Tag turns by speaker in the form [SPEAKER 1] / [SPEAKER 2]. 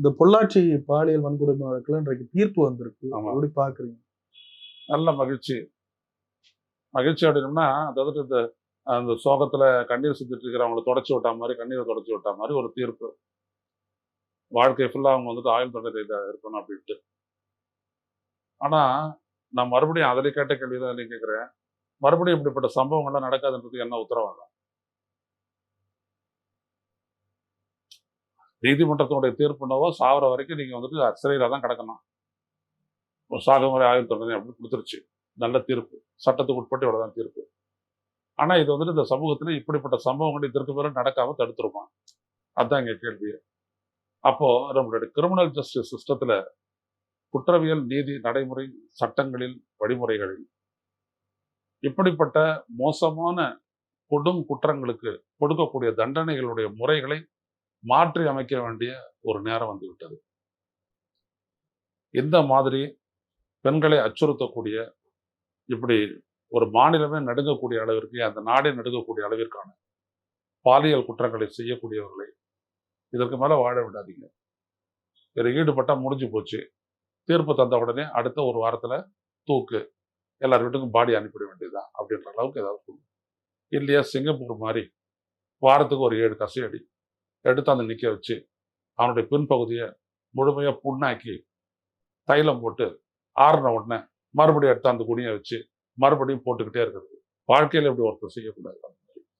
[SPEAKER 1] இந்த பொள்ளாச்சி பாலியல் வன்கொடுமை வழக்கில் இன்றைக்கு தீர்ப்பு வந்திருக்கு அப்படி பார்க்குறீங்க
[SPEAKER 2] நல்ல மகிழ்ச்சி மகிழ்ச்சி அப்படின்னா அதாவது இந்த அந்த சோகத்தில் கண்ணீர் சுத்திட்டு இருக்கிறவங்களை தொடச்சி விட்டா மாதிரி கண்ணீரை தொடச்சி விட்டா மாதிரி ஒரு தீர்ப்பு வாழ்க்கை ஃபுல்லாக அவங்க வந்துட்டு ஆயுள் தொடரையில் இருக்கணும் அப்படின்ட்டு ஆனால் நான் மறுபடியும் அதில் கேட்ட கேள்வி தான் கேட்குறேன் மறுபடியும் இப்படிப்பட்ட சம்பவங்கள்லாம் நடக்காதுன்றது என்ன உத்தரவாதம் நீதிமன்றத்தினுடைய தீர்ப்பு என்னவோ சாவர வரைக்கும் நீங்கள் வந்துட்டு சிறையில் தான் கிடக்கணும் சாகுமுறை ஆயுள் தொடர்ந்து அப்படின்னு கொடுத்துருச்சு நல்ல தீர்ப்பு சட்டத்துக்கு உட்பட்டு இவ்வளோதான் தீர்ப்பு ஆனால் இது வந்துட்டு இந்த சமூகத்தில் இப்படிப்பட்ட சம்பவங்கள் இதற்கு பிறகு நடக்காமல் தடுத்துருமா அதுதான் இங்கே கேள்வி அப்போது நம்மளுடைய கிரிமினல் ஜஸ்டிஸ் சிஸ்டத்தில் குற்றவியல் நீதி நடைமுறை சட்டங்களில் வழிமுறைகளில் இப்படிப்பட்ட மோசமான கொடும் குற்றங்களுக்கு கொடுக்கக்கூடிய தண்டனைகளுடைய முறைகளை மாற்றி அமைக்க வேண்டிய ஒரு நேரம் வந்துவிட்டது இந்த மாதிரி பெண்களை அச்சுறுத்தக்கூடிய இப்படி ஒரு மாநிலமே நடுங்கக்கூடிய அளவிற்கு அந்த நாடே நடுங்கக்கூடிய அளவிற்கான பாலியல் குற்றங்களை செய்யக்கூடியவர்களை இதற்கு மேலே வாழ விடாதீங்க இதில் ஈடுபட்டால் முடிஞ்சு போச்சு தீர்ப்பு தந்த உடனே அடுத்த ஒரு வாரத்தில் தூக்கு எல்லார் வீட்டுக்கும் பாடி அனுப்பிட வேண்டியதுதான் அப்படின்ற அளவுக்கு ஏதாவது இல்லையா சிங்கப்பூர் மாதிரி வாரத்துக்கு ஒரு ஏழு கசையடி எடுத்து அந்த நிற்க வச்சு அவனுடைய பின்பகுதியை முழுமையாக புண்ணாக்கி தைலம் போட்டு ஆறின உடனே மறுபடியும் எடுத்து அந்த குடியை வச்சு மறுபடியும் போட்டுக்கிட்டே இருக்கிறது வாழ்க்கையில் எப்படி ஒருத்தர் செய்யக்கூடாது